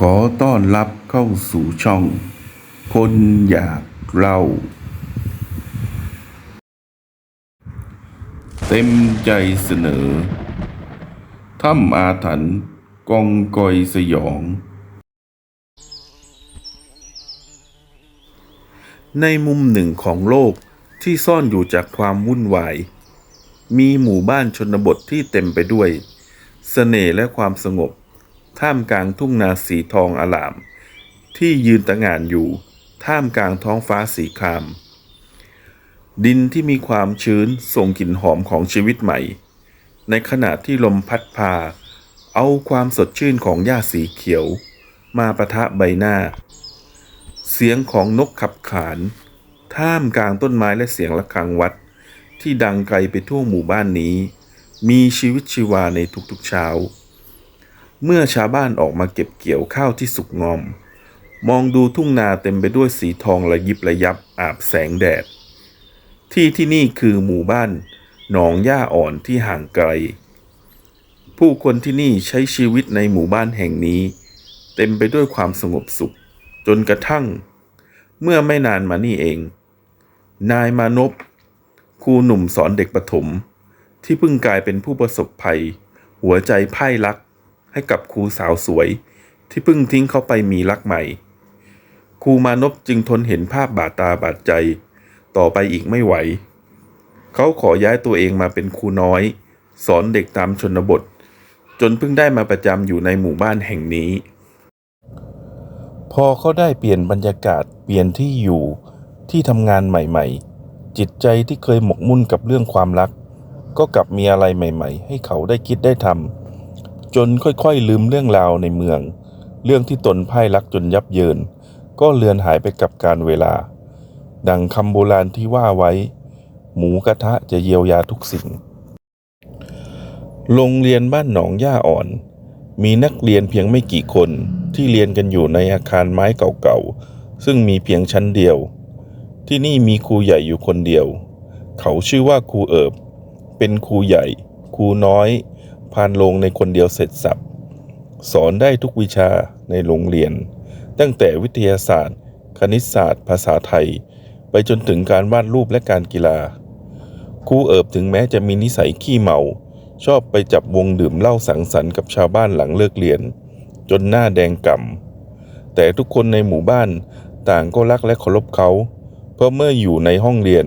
ขอต้อนรับเข้าสู่ช่อง คนอยากเล่า เต็มใจเสนอถ้ำอาถรรพ์กองกอยสยอง ในมุมหนึ่งของโลกที่ซ่อนอยู่จากความวุ่นวาย มีหมู่บ้านชนบทที่เต็มไปด้วยเสน่ห์และความสงบ ท่ามกลางทุ่งนาสีทองอลาม ที่ยืนตะงานอยู่ ท่ามกลางท้องฟ้าสีคราม ดินที่มีความชื้นส่งกลิ่นหอมของชีวิตใหม่ ในขณะที่ลมพัดพา เอาความสดชื่นของหญ้าสีเขียว มาประทะใบหน้า เสียงของนกขับขาน ท่ามกลางต้นไม้และเสียงะระฆังวัด ที่ดังไกลไปทั่วหมู่บ้านนี้ มีชีวิตชีวาในทุกๆเช้า เมื่อชาวบ้านออกมาเก็บเกี่ยวข้าวที่สุกงอม มองดูทุ่งนาเต็มไปด้วยสีทองระยิบระยับอาบแสงแดด ที่ที่นี่คือหมู่บ้าน หนองหญ้าอ่อนที่ห่างไกล ผู้คนที่นี่ใช้ชีวิตในหมู่บ้านแห่งนี้ เต็มไปด้วยความสงบสุข จนกระทั่ง เมื่อไม่นานมานี่เอง นายมานพครูหนุ่มสอนเด็กประถม ที่เพิ่งกลายเป็นผู้ประสบภัย หัวใจไพ่รัก ให้กับครูสาวสวย ที่เพิ่งทิ้งเขาไปมีรักใหม่ ครูมานพจึงทนเห็นภาพบาดตาบาดใจ ต่อไปอีกไม่ไหว เขาขอย้ายตัวเองมาเป็นครูน้อย สอนเด็กตามชนบท จนเพิ่งได้มาประจำอยู่ในหมู่บ้านแห่งนี้ พอเขาได้เปลี่ยนบรรยากาศเปลี่ยนที่อยู่ที่ทำงานใหม่ๆ จิตใจที่เคยหมกมุ่นกับเรื่องความรัก ก็กลับมีอะไรใหม่ ๆ ให้เขาได้คิดได้ทำ จนค่อยๆลืมเรื่องราวในเมือง เรื่องที่ตนพ่ายรักจนยับเยิน ก็เลือนหายไปกับการเวลา ดังคำโบราณที่ว่าไว้ หมูกระทะจะเยียวยาทุกสิ่ง โรงเรียนบ้านหนองย่าอ่อน มีนักเรียนเพียงไม่กี่คนที่เรียนกันอยู่ในอาคารไม้เก่าๆ ซึ่งมีเพียงชั้นเดียว ที่นี่มีครูใหญ่อยู่คนเดียว เขาชื่อว่าครูเอิบ เป็นครูใหญ่ ครูน้อย พานลงในคนเดียวเสร็จสับ สอนได้ทุกวิชาในโรงเรียน ตั้งแต่วิทยาศาสตร์ คณิตศาสตร์ ภาษาไทย ไปจนถึงการวาดรูปและการกีฬา ครูเอิบถึงแม้จะมีนิสัยขี้เมา ชอบไปจับวงดื่มเหล้าสังสรรค์กับชาวบ้านหลังเลิกเรียน จนหน้าแดงก่ำแต่ทุกคนในหมู่บ้านต่างก็รักและเคารพเขา เพราะเมื่ออยู่ในห้องเรียน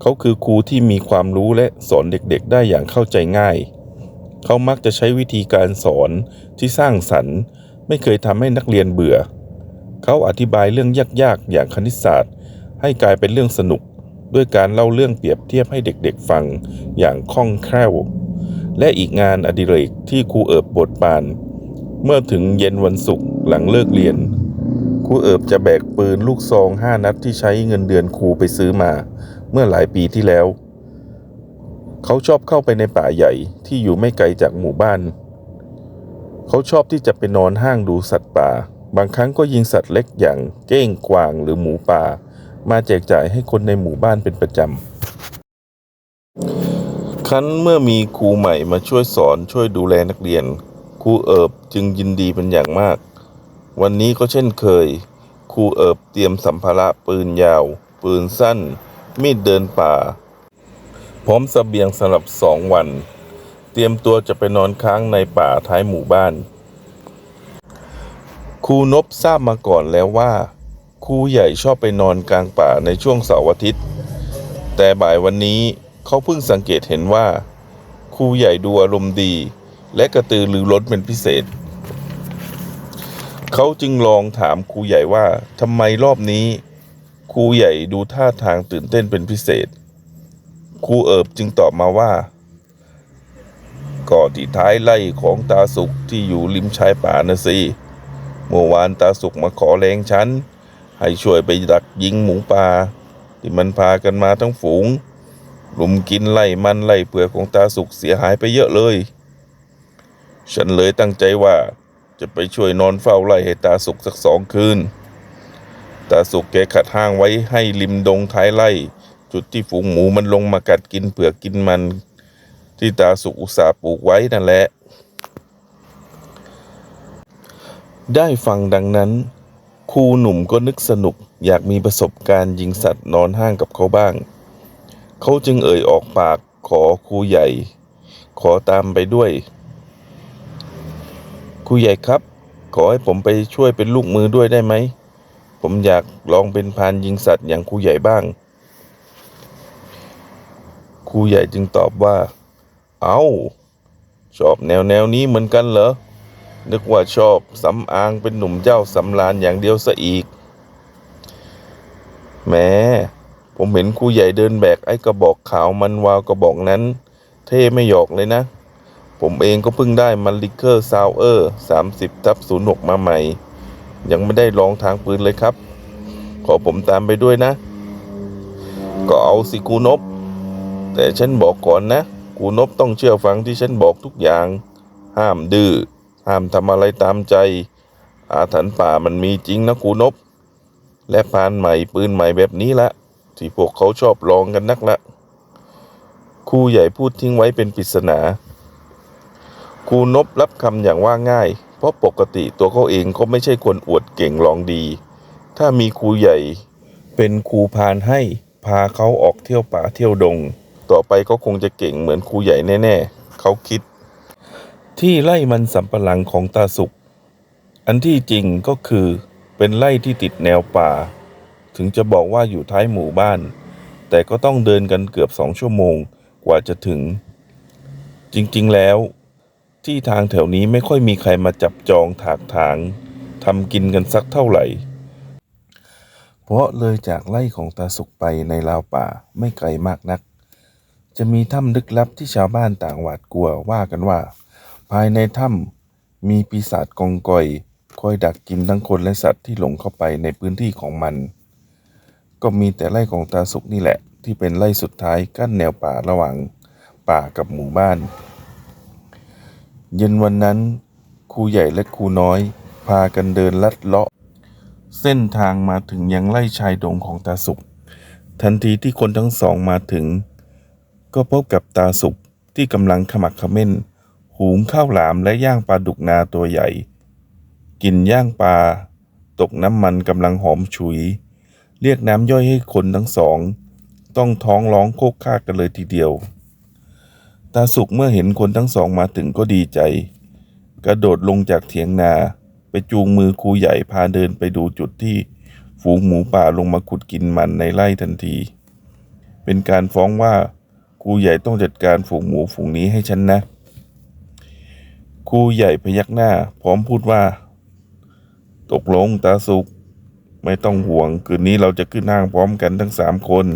เขาคือครูที่มีความรู้และสอนเด็กๆ ได้อย่างเข้าใจง่าย เขามักจะใช้วิธีการสอนที่สร้างสรรค์ ไม่เคยทำให้นักเรียนเบื่อ เขาอธิบายเรื่องยากๆ อย่างคณิตศาสตร์ ให้กลายเป็นเรื่องสนุก ด้วยการเล่าเรื่องเปรียบเทียบให้เด็กๆฟังอย่างคล่องแคล่ว และอีกงานอดิเรกที่ครูเอิบบทบาน เมื่อถึงเย็นวันศุกร์หลังเลิกเรียนครูเอิบจะแบกปืนลูกซองห้านัดที่ใช้เงินเดือนครูไปซื้อมา เมื่อหลายปีที่แล้ว เขาชอบเข้าไปในป่าใหญ่ที่อยู่ไม่ไกลจากหมู่บ้าน เขาชอบที่จะไปนอนห้างดูสัตว์ป่า บางครั้งก็ยิงสัตว์เล็กอย่างเก้งกวางหรือหมูป่า มาแจกจ่ายให้คนในหมู่บ้านเป็นประจำ ครั้นเมื่อมีครูใหม่มาช่วยสอนช่วยดูแลนักเรียน ครูเอิบจึงยินดีเป็นอย่างมาก วันนี้ก็เช่นเคย ครูเอิบเตรียมสัมภาระปืนยาว ปืนสั้น มีดเดินป่า พร้อมสเสบียงสำหรับสองวัน เตรียมตัวจะไปนอนค้างในป่าท้ายหมู่บ้าน ครูนบทราบมาก่อนแล้วว่า ครูใหญ่ชอบไปนอนกลางป่าในช่วงเสาร์อาทิตย์ แต่บ่ายวันนี้เขาเพิ่งสังเกตเห็นว่า ครูใหญ่ดูอารมณ์ดี และกระตือรือร้นเป็นพิเศษ เขาจึงลองถามครูใหญ่ว่าทำไมรอบนี้ครูใหญ่ดูท่าทางตื่นเต้นเป็นพิเศษ ครูเอิบจึงตอบมาว่าก็ที่ท้ายไล่ของตาสุกที่อยู่ริมชายป่านะสิเมื่อวานตาสุกมาขอแรงฉัน ให้ช่วยไปดักยิงหมูป่า ที่มันพากันมาทั้งฝูงลุมกินไล่มันไล่เปลือกของตาสุกเสียหายไปเยอะเลย ฉันเลยตั้งใจว่าจะไปช่วยนอนเฝ้าไล่ให้ตาสุกสักสองคืน ตาสุกแกขัดห้างไว้ให้ริมดงท้ายไร่ จุดที่ฝูงหมูมันลงมากัดกินเปลือกกินมัน ที่ตาสุกอุตสาปลูกไว้นั่นแหละ ได้ฟังดังนั้นครูหนุ่มก็นึกสนุกอยากมีประสบการณ์ยิงสัตว์นอนห้างกับเขาบ้าง เขาจึงเอ่ยออกปากขอครูใหญ่ ขอตามไปด้วยครูใหญ่ครับ ขอให้ผมไปช่วยเป็นลูกมือด้วยได้ไหม ผมอยากลองเป็นพานยิงสัตว์อย่างครูใหญ่บ้าง ครูใหญ่จึงตอบว่า เอา้า ชอบแนวแนวนี้เหมือนกันเหรอ นึกว่าชอบสำอางเป็นหนุ่มเจ้าสำรานอย่างเดียวซะอีกแหม้ผมเห็นครูใหญ่เดินแบกไอ้กระบอกขาวมันวาวกระบอกนั้น เท่ไม่หยอกเลยนะ ผมเองก็เพิ่งได้มันลิเคอร์ซาวเออร์สามสิบทับศูนย์หกมาใหม่ ยังไม่ได้ลองทางปืนเลยครับ ขอผมตามไปด้วยนะ ก็เอาสิกูนบ แต่ฉันบอกก่อนนะกูนบต้องเชื่อฟังที่ฉันบอกทุกอย่าง ห้ามดื้อห้ามทำอะไรตามใจ อาถรรพ์ป่ามันมีจริงนะกูนบ และพานใหม่ปืนใหม่แบบนี้ละ ที่พวกเขาชอบลองกันนักละครูใหญ่พูดทิ้งไว้เป็นปริศนาครูนบรับคำอย่างว่าง่าย เพราะปกติตัวเขาเองก็ไม่ใช่คนอวดเก่งลองดี ถ้ามีครูใหญ่เป็นครูพานให้พาเขาออกเที่ยวป่าเที่ยวดง ต่อไปก็คงจะเก่งเหมือนครูใหญ่แน่ ๆ เขาคิด ที่ไร่มันสำปะหลังของตาสุก อันที่จริงก็คือเป็นไร่ที่ติดแนวป่า ถึงจะบอกว่าอยู่ท้ายหมู่บ้าน แต่ก็ต้องเดินกันเกือบสองชั่วโมงกว่าจะถึง จริงๆแล้ว ที่ทางแถวนี้ไม่ค่อยมีใครมาจับจองถากถางทำกินกันสักเท่าไหร่ เพราะเลยจากไร่ของตาสุกไปในราวป่าไม่ไกลมากนัก จะมีถ้ำลึกลับที่ชาวบ้านต่างหวาดกลัวว่ากันว่า ภายในถ้ำมีปีศาจกองกอย คอยดักกินทั้งคนและสัตว์ที่หลงเข้าไปในพื้นที่ของมัน ก็มีแต่ไร่ของตาสุกนี่แหละ ที่เป็นไร่สุดท้ายกั้นแนวป่าระหว่างป่ากับหมู่บ้าน เย็นวันนั้นครูใหญ่และครูน้อย พากันเดินลัดเลาะ เส้นทางมาถึงยังไร่ชายดงของตาสุกทันทีที่คนทั้งสองมาถึง ก็พบกับตาสุกที่กำลังขมักขม้น หุงข้าวหลามและย่างปลาดุกนาตัวใหญ่ กินย่างปลา ตกน้ำมันกำลังหอมฉุย เรียกน้ำย่อยให้คนทั้งสอง ต้องท้องร้องโคกคากกันเลยทีเดียว ตาสุกเมื่อเห็นคนทั้งสองมาถึงก็ดีใจ กระโดดลงจากเถียงนาไปจูงมือครูใหญ่พาเดินไปดูจุดที่ฝูงหมูป่าลงมาขุดกินมันในไร่ทันที เป็นการฟ้องว่า ครูใหญ่ต้องจัดการฝูงหมูฝูงนี้ให้ฉันนะครูใหญ่พยักหน้า พร้อมพูดว่า ตกลงตาสุกไม่ต้องห่วง คืนนี้เราจะขึ้นห้างพร้อมกันทั้งสามคน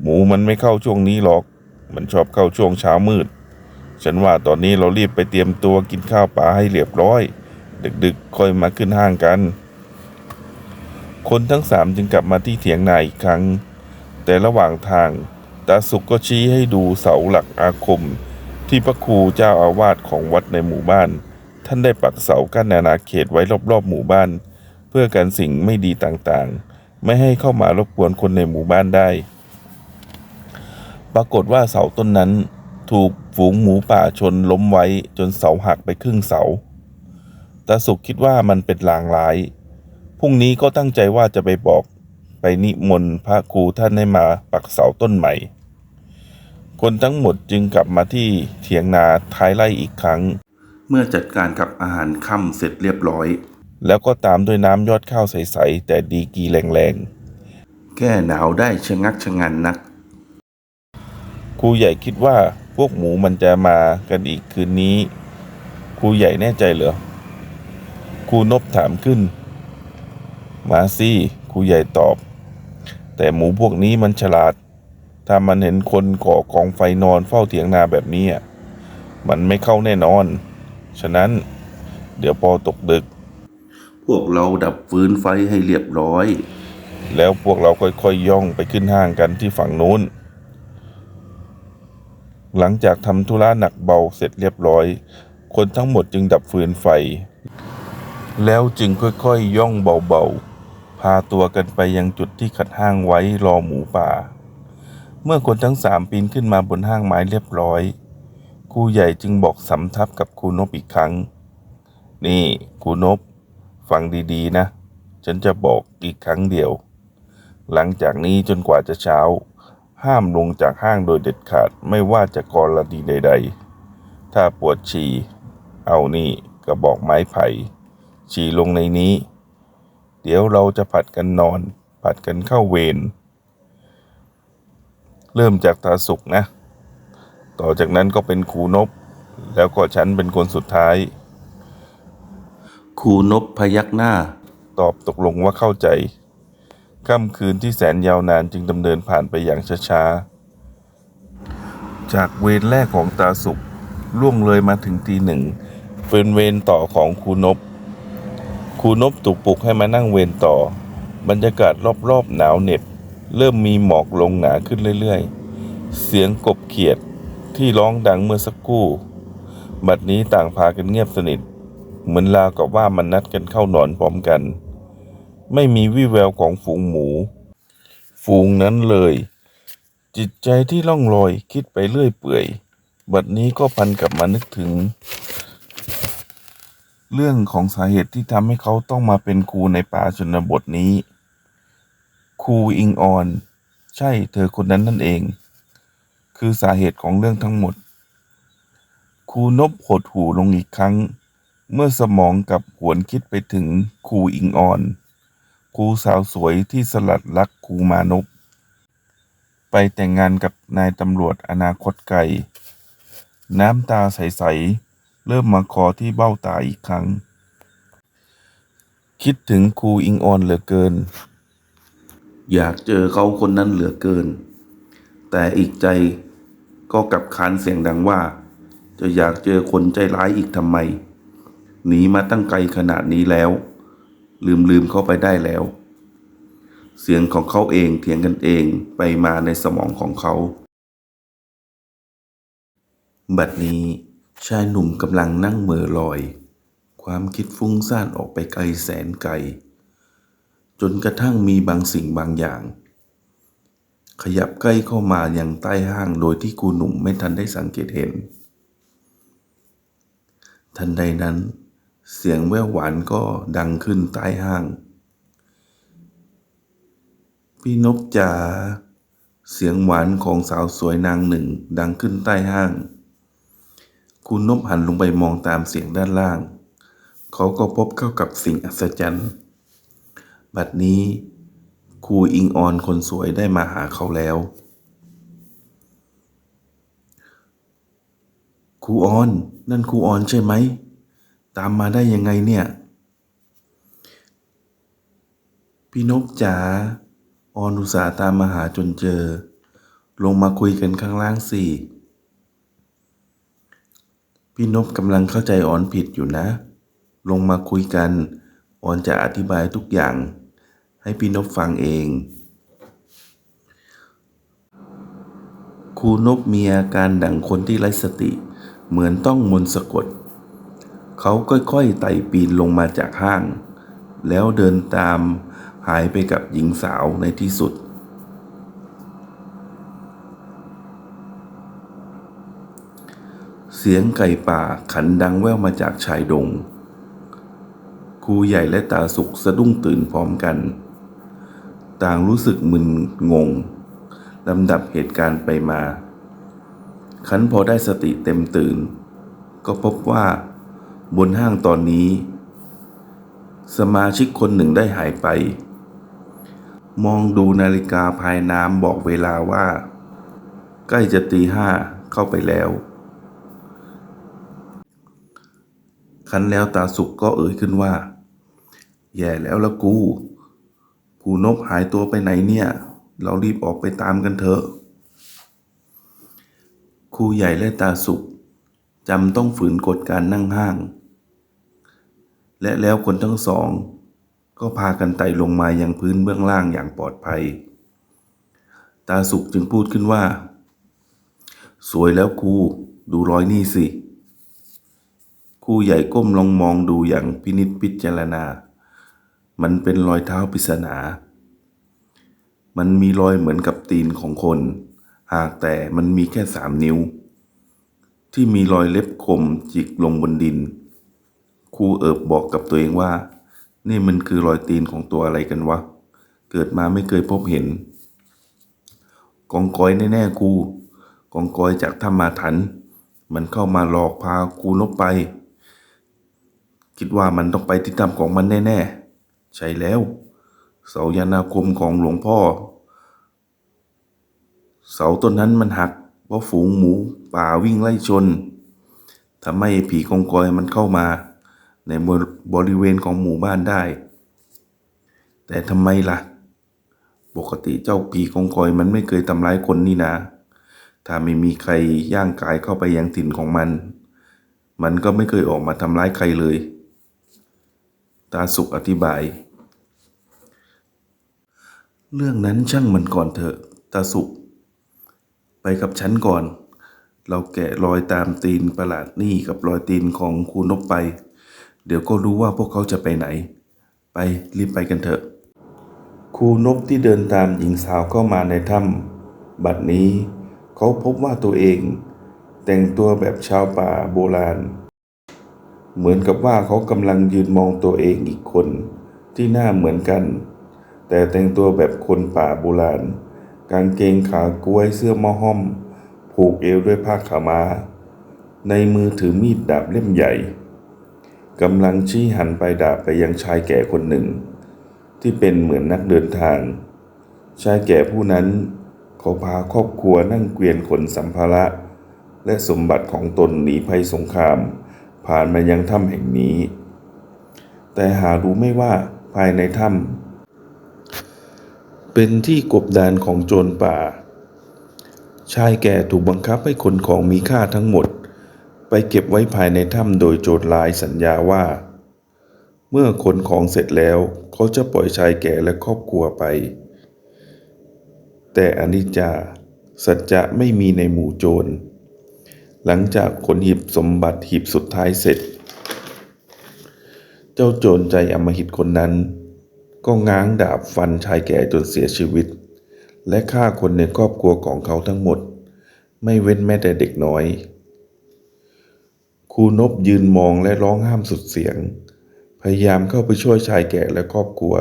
หมูมันไม่เข้าช่วงนี้หรอก มันชอบเข้าช่วงเช้ามืด ฉันว่าตอนนี้เรารีบไปเตรียมตัวกินข้าวปลาให้เรียบร้อย ดึกๆ ค่อยมาขึ้นห้างกัน คนทั้งสามจึงกลับมาที่เถียงนาอีกครั้ง แต่ระหว่างทางาสุกก็ชี้ให้ดูเสาหลักอาคม ที่พระครูเจ้าอาวาสของวัดในหมู่บ้าน ท่านได้ปักเสากั้นอาณาเขตไว้รอบๆหมู่บ้าน เพื่อกันสิ่งไม่ดีต่างๆ ไม่ให้เข้ามารบกวนคนในหมู่บ้านได้ ปรากฏว่าเสาต้นนั้นถูกฝูงหมูป่าชนล้มไว้จนเสาหักไปครึ่งเสาตาสุกคิดว่ามันเป็นลางร้าย พรุ่งนี้ก็ตั้งใจว่าจะไปบอกไปนิมนต์พระครูท่านให้มาปักเสาต้นใหม่ คนทั้งหมดจึงกลับมาที่เถียงนาท้ายไร่อีกครั้ง เมื่อจัดการกับอาหารค่ำเสร็จเรียบร้อย แล้วก็ตามด้วยน้ำยอดข้าวใส ๆ แต่ดีกรีแรงๆ แก้หนาวได้ชะงักชะงันนัก ครูใหญ่คิดว่าพวกหมูมันจะมากันอีกคืนนี้ ครูใหญ่แน่ใจเหรอครูนบถามขึ้น มาสิครูใหญ่ตอบ แต่หมูพวกนี้มันฉลาด ถ้ามันเห็นคนก่อกองไฟนอนเฝ้าเถียงนาแบบนี้อะมันไม่เข้าแน่นอน ฉะนั้นเดี๋ยวพอตกดึก พวกเราดับฟืนไฟให้เรียบร้อย แล้วพวกเราค่อยๆย่องไปขึ้นห้างกันที่ฝั่งนู้น หลังจากทำธุระหนักเบาเสร็จเรียบร้อย คนทั้งหมดจึงดับฟืนไฟ แล้วจึงค่อยๆย่องเบาๆ พาตัวกันไปยังจุดที่ขัดห้างไว้รอหมูป่า เมื่อคนทั้งสามปีนขึ้นมาบนห้างไม้เรียบร้อย ครูใหญ่จึงบอกสำทับกับครูนบอีกครั้ง นี่ครูนบ ฟังดีๆนะ ฉันจะบอกอีกครั้งเดียว หลังจากนี้จนกว่าจะเช้า ห้ามลงจากห้างโดยเด็ดขาดไม่ว่าจะกรณีใด ๆ ถ้าปวดฉี่ เอานี่กระบอกไม้ไผ่ ฉี่ลงในนี้ เดี๋ยวเราจะผัดกันนอน ผัดกันเข้าเวร เริ่มจากตาสุกนะ ต่อจากนั้นก็เป็นครูนบ แล้วก็ฉันเป็นคนสุดท้ายครูนบพยักหน้า ตอบตกลงว่าเข้าใจ ค่ำคืนที่แสนยาวนานจึงดำเนินผ่านไปอย่างช้าๆ จากเวรแรกของตาสุกล่วงเลยมาถึงตีหนึ่ง เป็นเวรต่อของครูนบครูนบถูกปลุกให้มานั่งเวรต่อ บรรยากาศรอบๆหนาวเหน็บ เริ่มมีหมอกลงหนาขึ้นเรื่อยๆ เสียงกบเขียดที่ร้องดังเมื่อสักครู่ บัดนี้ต่างพากันเงียบสนิท เหมือนราวกับว่ามันนัดกันเข้านอนพร้อมกัน ไม่มีวี่แววของฝูงหมู ฝูงนั้นเลย จิตใจที่ล่องลอยคิดไปเรื่อยเปื่อย บัดนี้ก็พันกลับมานึกถึง เรื่องของสาเหตุที่ทำให้เขาต้องมาเป็นครูในป่าชนบทนี้ ครูอิงออน ใช่เธอคนนั้นนั่นเอง คือสาเหตุของเรื่องทั้งหมด ครูนบหดหูลงอีกครั้ง เมื่อสมองกับหวนคิดไปถึงครูอิงออน ครูสาวสวยที่สลัดรักครูมานพไปแต่งงานกับนายตำรวจอนาคตไกล น้ำตาใส ๆ เริ่มมาคอที่เบ้าตาอีกครั้ง คิดถึงครูอิงออนเหลือเกิน อยากเจอเขาคนนั้นเหลือเกิน แต่อีกใจก็กลับขานเสียงดังว่า จะอยากเจอคนใจร้ายอีกทำไม หนีมาตั้งไกลขนาดนี้แล้ว ลืมลืมเขาไปได้แล้ว เสียงของเขาเองเถียงกันเองไปมาในสมองของเขา บัดนี้ชายหนุ่มกำลังนั่งเมอลอย ความคิดฟุ้งซ่านออกไปไกลแสนไกล จนกระทั่งมีบางสิ่งบางอย่าง ขยับใกล้เข้ามายังใต้ห้างโดยที่ครูหนุ่มไม่ทันได้สังเกตเห็น ทันใดนั้น เสียงแว่วหวานก็ดังขึ้นใต้ห้าง พี่นบจ๋าเสียงหวานของสาวสวยนางหนึ่งดังขึ้นใต้ห้าง คุณนบหันลงไปมองตามเสียงด้านล่าง เขาก็พบเข้ากับสิ่งอัศจรรย์ บัดนี้ครูอิงออนคนสวยได้มาหาเขาแล้ว ครูออน นั่นครูออนใช่ไหม ตามมาได้ยังไงเนี่ย พี่นบจ๋า ออนอุตสาตามมาหาจนเจอ ลงมาคุยกันข้างล่างสิพี่นบกำลังเข้าใจออนผิดอยู่นะ ลงมาคุยกัน ออนจะอธิบายทุกอย่าง ให้พี่นบฟังเอง ครูนบมีอาการดังคนที่ไร้สติ เหมือนต้องมนต์สะกด เขาค่อยๆไต่ปีนลงมาจากห้าง แล้วเดินตามหายไปกับหญิงสาวในที่สุด เสียงไก่ป่าขันดังแว่วมาจากชายดงครูใหญ่และตาสุกสะดุ้งตื่นพร้อมกัน ต่างรู้สึกมึนงงลำดับเหตุการณ์ไปมาขันพอได้สติเต็มตื่น ก็พบว่าบนห้างตอนนี้ สมาชิกคนหนึ่งได้หายไป มองดูนาฬิกาภายน้ำบอกเวลาว่า ใกล้จะตีห้าเข้าไปแล้ว คันแล้วตาสุกก็เอ่ยขึ้นว่า แย่แล้วละกู กูนบหายตัวไปไหนเนี่ย เรารีบออกไปตามกันเถอะ ครูใหญ่และตาสุกจำต้องฝืนกฎการนั่งห้าง และแล้วคนทั้งสอง ก็พากันไต่ลงมายังพื้นเบื้องล่างอย่างปลอดภัย ตาสุกจึงพูดขึ้นว่า สวยแล้วครูดูรอยนี่สิครูใหญ่ก้มลองมองดูอย่างพินิจพิจารณา มันเป็นรอยเท้าปริศนา มันมีรอยเหมือนกับตีนของคน หากแต่มันมีแค่สามนิ้ว ที่มีรอยเล็บคมจิกลงบนดิน ครูเอิบบอกกับตัวเองว่า นี่มันคือรอยตีนของตัวอะไรกันวะ เกิดมาไม่เคยพบเห็น กองกอยแน่ๆกูกองกอยจากถ้ำมาถัน มันเข้ามาหลอกพากูนกไป คิดว่ามันต้องไปที่ถ้ำของมันแน่ๆ ใช่แล้ว เสายานาคมของหลวงพ่อ เสาต้นนั้นมันหักเพราะฝูงหมูป่าวิ่งไล่ชนทำให้ผีกองกอยมันเข้ามา ในบริเวณของหมู่บ้านได้ แต่ทำไมล่ะ ปกติเจ้าผีกองกอยมันไม่เคยทำร้ายคนนี่นะถ้าไม่มีใครย่างกายเข้าไปยังถิ่นของมัน มันก็ไม่เคยออกมาทำร้ายใครเลย ตาสุกอธิบาย เรื่องนั้นช่างมันก่อนเถอะ ตาสุกไปกับฉันก่อน เราแกะรอยตามตีนประหลาดนี่กับรอยตีนของครูนกไป เดี๋ยวก็รู้ว่าพวกเขาจะไปไหน ไปรีบไปกันเถอะครูนกที่เดินตามหญิงสาวเข้ามาในถ้ำบัดนี้ เขาพบว่าตัวเอง แต่งตัวแบบชาวป่าโบราณ เหมือนกับว่าเขากำลังยืนมองตัวเองอีกคน ที่หน้าเหมือนกัน แต่แต่งตัวแบบคนป่าโบราณ กางเกงขากล้วยเสื้อมอห้อม ผูกเอวด้วยผ้าขาวม้า ในมือถือมีดดาบเล่มใหญ่กำลังชี้หันไปดาบไปยังชายแก่คนหนึ่ง ที่เป็นเหมือนนักเดินทาง ชายแก่ผู้นั้นเขาพาครอบครัวนั่งเกวียนขนสัมภาระ และสมบัติของตนหนีภัยสงคราม ผ่านมายังถ้ำแห่งนี้ แต่หารู้ไม่ว่าภายในถ้ำเป็นที่กบดานของโจรป่า ชายแก่ถูกบังคับให้ขนของมีค่าทั้งหมด ไปเก็บไว้ภายในถ้ำโดยโจรลายสัญญาว่า เมื่อขนของเสร็จแล้วเขาจะปล่อยชายแก่และครอบครัวไป แต่อนิจจาสัจจะไม่มีในหมู่โจร หลังจากขนหีบสมบัติหีบสุดท้ายเสร็จ เจ้าโจรใจอมหิตคนนั้น ก็ง้างดาบฟันชายแก่จนเสียชีวิต และฆ่าคนในครอบครัวของเขาทั้งหมด ไม่เว้นแม้แต่เด็กน้อยครูนบยืนมองและร้องห้ามสุดเสียง พยายามเข้าไปช่วยชายแก่และครอบครัว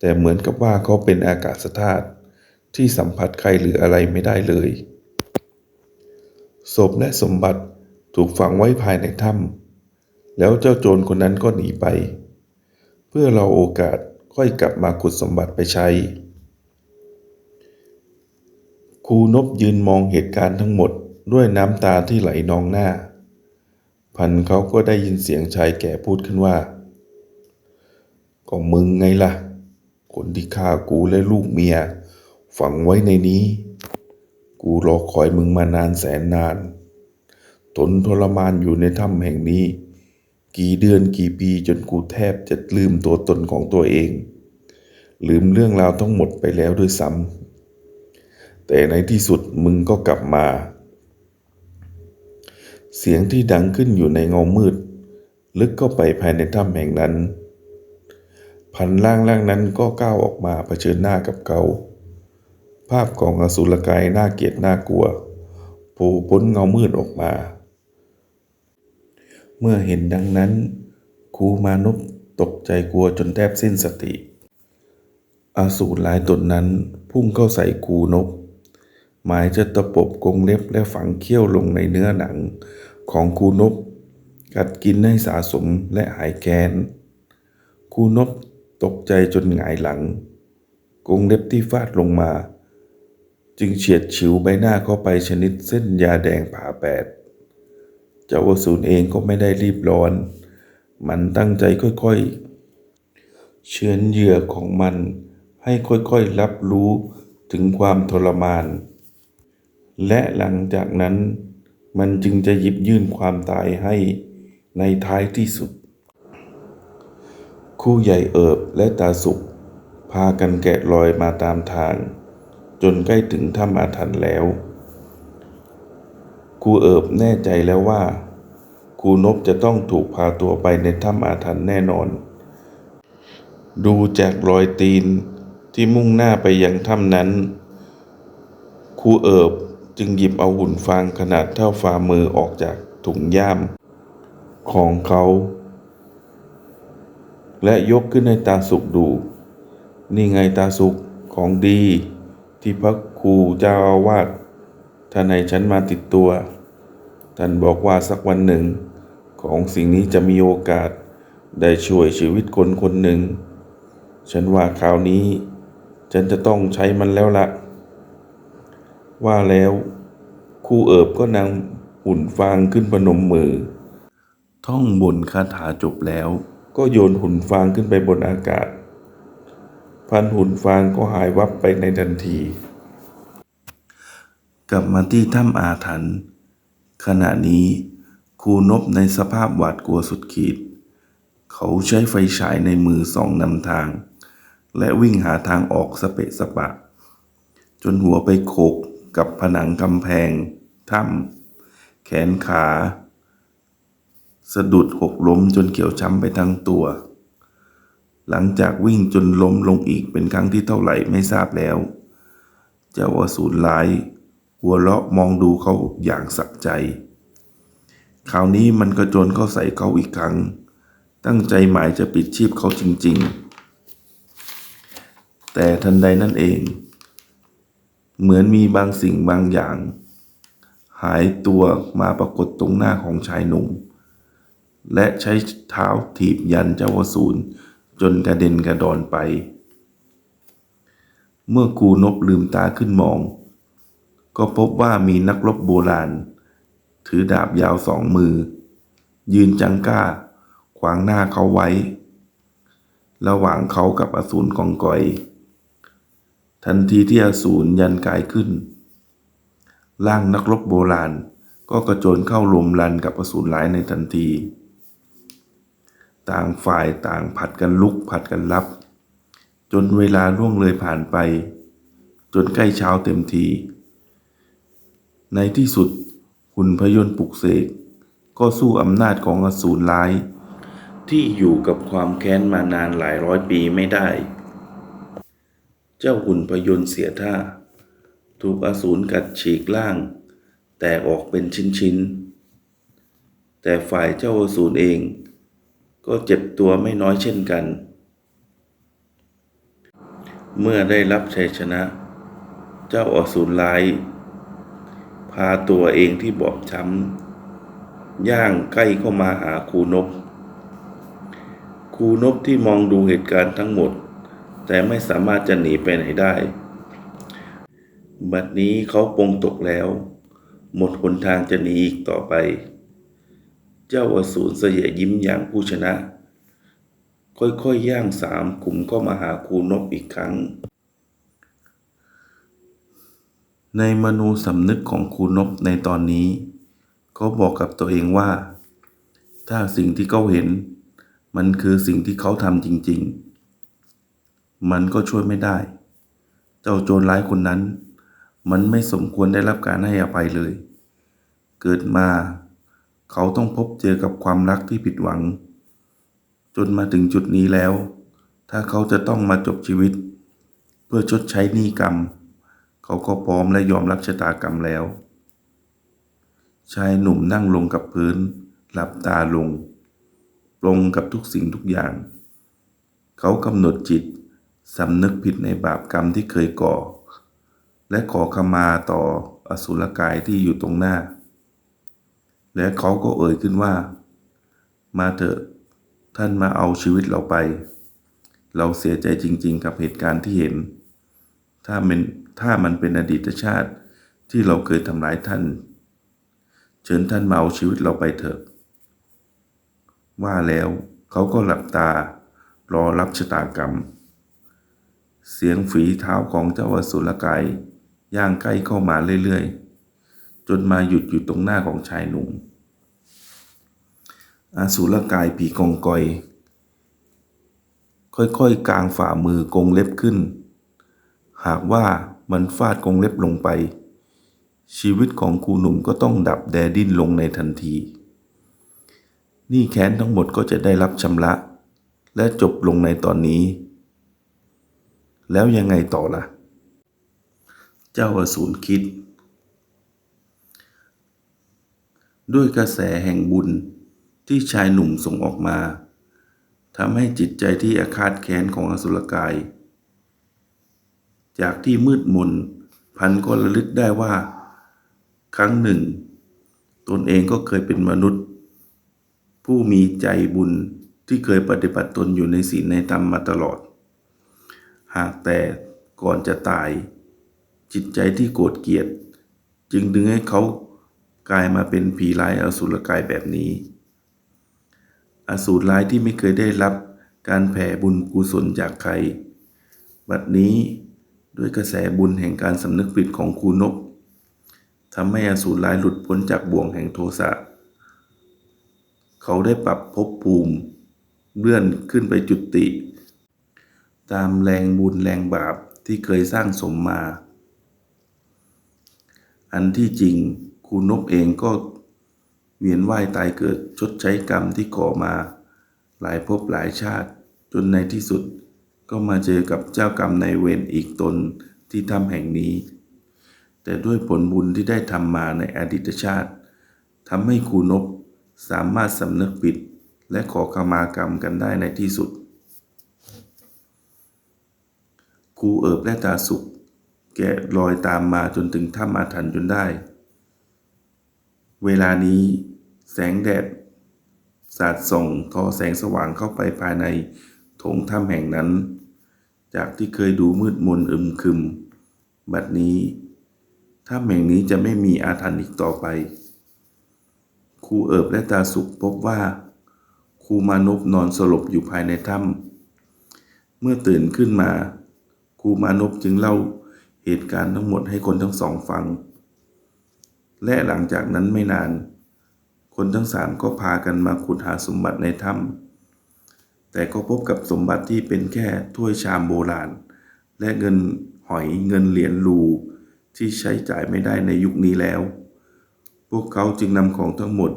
แต่เหมือนกับว่าเขาเป็นอากาศธาตุที่สัมผัสใครหรืออะไรไม่ได้เลย ศพและสมบัติถูกฝังไว้ภายในถ้ำแล้วเจ้าโจรคนนั้นก็หนีไป เพื่อราโอกาสค่อยกลับมาขุดสมบัติไปใช้ ครูนบยืนมองเหตุการณ์ทั้งหมดด้วยน้ำตาที่ไหลนองหน้า พันเขาก็ได้ยินเสียงชายแก่พูดขึ้นว่า ก็มึงไงล่ะ คนที่ฆ่ากูและลูกเมีย ฝังไว้ในนี้ กูรอคอยมึงมานานแสนนาน ทนทรมานอยู่ในถ้ำแห่งนี้ กี่เดือนกี่ปีจนกูแทบจะลืมตัวตนของตัวเอง ลืมเรื่องราวทั้งหมดไปแล้วด้วยซ้ำ แต่ในที่สุดมึงก็กลับมา เสียงที่ดังขึ้นอยู่ในเงามืด ลึกเข้าไปภายในถ้ำแห่งนั้น พันล่างล่างนั้นก็ก้าวออกมาเผชิญหน้ากับเขา ภาพของอสุรกายน่าเกลียดน่ากลัวโผล่พ้นเงามืดออกมา เมื่อเห็นดังนั้นครูมานพตกใจกลัวจนแทบสิ้นสติอสูรหลายตนนั้นพุ่งเข้าใส่ครูนก หมายจะตะปบกรงเล็บและฝังเขี้ยวลงในเนื้อหนังของครูนก กัดกินให้สะสมและหายแค้นครูนกตกใจจนหงายหลังกรงเล็บที่ฟาดลงมา จึงเฉียดฉิวใบหน้าเข้าไปชนิดเส้นยาแดงผ่าแปด เจ้าอสูรเองก็ไม่ได้รีบร้อน มันตั้งใจค่อยๆ เชือนเหยื่อของมันให้ค่อยๆรับรู้ถึงความทรมาน และหลังจากนั้นมันจึงจะหยิบยื่นความตายให้ในท้ายที่สุด คู่ใหญ่เอิบและตาสุกพากันแกะรอยมาตามทาง จนใกล้ถึงถ้ำอาถรรพ์แล้ว ครูเอิบแน่ใจแล้วว่าครูนบจะต้องถูกพาตัวไปในถ้ำอาถรรพ์แน่นอน ดูจากรอยตีนที่มุ่งหน้าไปยังถ้ำนั้นครูเอิบจึงหยิบเอาหุ่นฟางขนาดเท่าฝ่ามือออกจากถุงย่ามของเขา และยกขึ้นให้ตาสุกดู นี่ไงตาสุกของดี ที่พระครูเจ้าอาวาสท่านให้ฉันมาติดตัว ท่านบอกว่าสักวันหนึ่ง ของสิ่งนี้จะมีโอกาสได้ช่วยชีวิตคนคนหนึ่ง ฉันว่าคราวนี้ ฉันจะต้องใช้มันแล้วละว่าแล้วครูเอิบก็นำหุ่นฟางขึ้นพนมมือ ท่องบนคาถาจบแล้ว ก็โยนหุ่นฟางขึ้นไปบนอากาศ พันหุ่นฟางก็หายวับไปในทันที กลับมาที่ถ้ำอาถรรพ์ขณะนี้ครูนบในสภาพหวาดกลัวสุดขีด เขาใช้ไฟฉายในมือส่องนำทาง และวิ่งหาทางออกสเปะสปะ จนหัวไปโขกกับผนังกำแพง ถ้ำแขนขา สะดุดหกล้มจนเขียวช้ำไปทั้งตัว หลังจากวิ่งจนล้มลงอีกเป็นครั้งที่เท่าไหร่ไม่ทราบแล้ว เจ้าอสูรร้าย หัวเราะมองดูเขาอย่างสักใจคราวนี้มันกระโจนเข้าใส่เขาอีกครั้ง ตั้งใจหมายจะปิดชีพเขาจริง ๆ แต่ทันใดนั่นเอง เหมือนมีบางสิ่งบางอย่าง หายตัวมาปรากฏตรงหน้าของชายหนุ่ม และใช้เท้าถีบยันเจ้าอสูร จนกระเด็นกระดอนไป เมื่อครูนบลืมตาขึ้นมอง ก็พบว่ามีนักรบโบราณ ถือดาบยาวสองมือ ยืนจังก้า ขวางหน้าเขาไว้ ระหว่างเขากับอสูรกองกอย ทันทีที่อสูรยันกายขึ้น ร่างนักรบโบราณก็กระโจนเข้ารวมรันกับอสูรร้ายในทันที ต่างฝ่ายต่างผัดกันลุกผัดกันรับ จนเวลาล่วงเลยผ่านไป จนใกล้เช้าเต็มที ในที่สุดหุ่นพยนต์ปลุกเสกก็สู้อำนาจของอสูรร้าย ที่อยู่กับความแค้นมานานหลายร้อยปีไม่ได้ เจ้าหุ่นพยนต์เสียท่า ถูกอสูรกัดฉีกล่าง แตกออกเป็นชิ้นๆ แต่ฝ่ายเจ้าอสูรเอง ก็เจ็บตัวไม่น้อยเช่นกัน เมื่อได้รับชัยชนะ เจ้าอสูรร้ายพาตัวเองที่บอบช้ำย่างใกล้เข้ามาหาครูนบครูนบที่มองดูเหตุการณ์ทั้งหมด แต่ไม่สามารถจะหนีไปไหนได้ บัดนี้เขาปรงตกแล้ว หมดหนทางจะหนีอีกต่อไป เจ้าอสูรเสยยิ้มอย่างผู้ชนะ ค่อยๆย่างสามขุมเข้ามาหาครูนบอีกครั้ง ในมโนสำนึกของครูนบในตอนนี้ เขาบอกกับตัวเองว่า ถ้าสิ่งที่เขาเห็น มันคือสิ่งที่เขาทำจริง ๆ มันก็ช่วยไม่ได้ เจ้าโจรร้ายคนนั้น มันไม่สมควรได้รับการให้อภัยเลย เกิดมา เขาต้องพบเจอกับความรักที่ผิดหวัง จนมาถึงจุดนี้แล้ว ถ้าเขาจะต้องมาจบชีวิต เพื่อชดใช้หนี้กรรม เขาก็พร้อมและยอมรับชะตากรรมแล้ว ชายหนุ่มนั่งลงกับพื้น หลับตาลงปลงกับทุกสิ่งทุกอย่าง เขากำหนดจิตสำนึกผิดในบาปกรรมที่เคยก่อ และขอขมาต่ออสุรกายที่อยู่ตรงหน้า และเขาก็เอ่ยขึ้นว่า มาเถอะท่านมาเอาชีวิตเราไป เราเสียใจจริง ๆ กับเหตุการณ์ที่เห็น ถ้ามันถ้ามันเป็นอดีตชาติที่เราเคยทำร้ายท่าน เชิญท่านมาเอาชีวิตเราไปเถอะ ว่าแล้วเขาก็หลับตารอรับชะตากรรม เสียงฝีเท้าของเจ้าอสุรกายย่างใกล้เข้ามาเรื่อยๆ จนมาหยุดอยู่ตรงหน้าของชายหนุ่ม อสุรกายผีกองกอย ค่อยๆกางฝ่ามือกงเล็บขึ้น หากว่ามันฟาดกงเล็บลงไป ชีวิตของครูหนุ่มก็ต้องดับแดดิ้นลงในทันทีนี่แค้นทั้งหมดก็จะได้รับชำระ และจบลงในตอนนี้ แล้วยังไงต่อล่ะ เจ้าอสูรคิด ด้วยกระแสแห่งบุญ ที่ชายหนุ่มส่งออกมาทำให้จิตใจที่อาฆาตแค้นของอสุรกาย จากที่มืดมนพันก็ระลึกได้ว่า ครั้งหนึ่ง ตนเองก็เคยเป็นมนุษย์ ผู้มีใจบุญที่เคยปฏิบัติตนอยู่ในศีลในธรรมมาตลอด หากแต่ก่อนจะตาย จิตใจที่โกรธเกลียด จึงดึงให้เขากลายมาเป็นผีร้ายอสุรกายแบบนี้ อสูรร้ายที่ไม่เคยได้รับการแผ่บุญกุศลจากใคร บัดนี้ด้วยกระแสบุญแห่งการสำนึกผิดของครูนกทำให้อสูรร้ายหลุดพ้นจากบ่วงแห่งโทสะ เขาได้ปรับภพภูมิเลื่อนขึ้นไปจุติ ตามแรงบุญแรงบาปที่เคยสร้างสมมา อันที่จริงครูนกเองก็ เวียนว่ายตายเกิดชดใช้กรรมที่ก่อมา หลายภพหลายชาติ จนในที่สุด ก็มาเจอกับเจ้ากรรมในเวรอีกตนที่ถ้ำแห่งนี้ แต่ด้วยผลบุญที่ได้ทำมาในอดีตชาติทำให้ครูนกสามารถสำนึกผิด และขอขมากรรมกันได้ในที่สุดครูเอิบและตาสุกแกะรอยตามมาจนถึงถ้ำอาถรรพ์จนได้ เวลานี้ แสงแดดสาดส่องทอแสงสว่างเข้าไปภายในโถงถ้ำแห่งนั้น จากที่เคยดูมืดมนอึมครึม บัดนี้ถ้ำแห่งนี้จะไม่มีอาถรรพ์อีกต่อไปครูเอิบและตาสุกพบว่าครูมานพนอนสลบอยู่ภายในถ้ำเมื่อตื่นขึ้นมาครูมานพจึงเล่าเหตุการณ์ทั้งหมดให้คนทั้งสองฟัง และหลังจากนั้นไม่นาน คนทั้งสามก็พากันมาขุดหาสมบัติในถ้ำแต่ก็พบกับสมบัติที่เป็นแค่ถ้วยชามโบราณ และเงินหอยเงินเหรียญรูที่ใช้จ่ายไม่ได้ในยุคนี้แล้ว พวกเขาจึงนำของทั้งหมด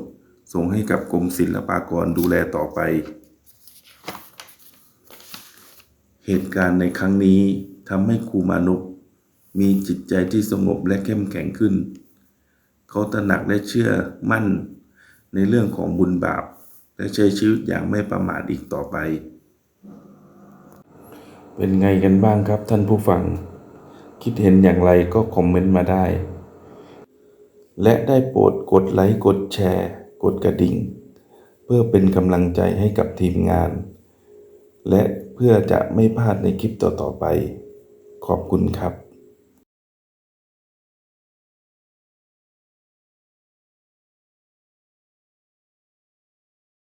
ส่งให้กับกรมศิลปากรดูแลต่อไป เหตุการณ์ในครั้งนี้ทำให้ครูมานพมีจิตใจที่สงบและเข้มแข็งขึ้น เขาตระหนักและเชื่อมั่น ในเรื่องของบุญบาป และใช้ชีวิตอย่างไม่ประมาทอีกต่อไป เป็นไงกันบ้างครับท่านผู้ฟัง คิดเห็นอย่างไรก็คอมเมนต์มาได้ และได้โปรดกดไลค์กดแชร์ กดกระดิ่ง เพื่อเป็นกำลังใจให้กับทีมงาน และเพื่อจะไม่พลาดในคลิปต่อๆไป ขอบคุณครับ